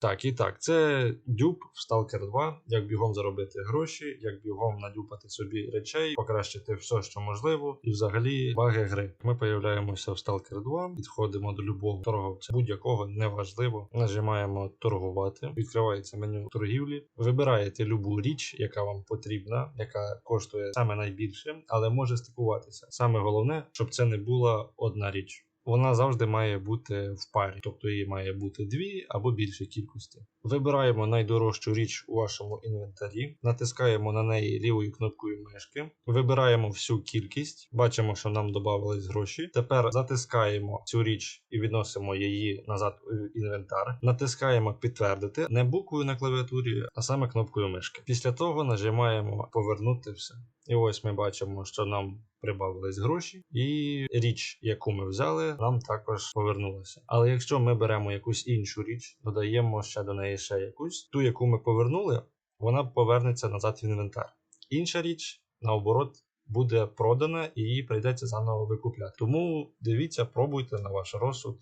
Так, і так, це дюб в Stalker 2, як бігом заробити гроші, як бігом надюпати собі речей, покращити все, що можливо, і взагалі баги гри. Ми появляємося в Stalker 2, підходимо до любого торговця, будь-якого неважливо. Нажимаємо торгувати, відкривається меню торгівлі. Вибираєте любу річ, яка вам потрібна, яка коштує саме найбільше, але може стикуватися. Саме головне, щоб це не була одна річ. Вона завжди має бути в парі, тобто її має бути дві або більше кількості. Вибираємо найдорожчу річ у вашому інвентарі, натискаємо на неї лівою кнопкою мишки, вибираємо всю кількість, бачимо, що нам додавались гроші. Тепер затискаємо цю річ і відносимо її назад в інвентар. Натискаємо підтвердити не буквою на клавіатурі, а саме кнопкою мишки. Після того нажимаємо повернути все. І ось ми бачимо, що нам прибавились гроші, і річ, яку ми взяли, нам також повернулася. Але якщо ми беремо якусь іншу річ, додаємо ще до неї ще якусь, ту, яку ми повернули, вона повернеться назад в інвентар. Інша річ, наоборот, буде продана і її прийдеться заново викупляти. Тому дивіться, пробуйте на ваш розсуд.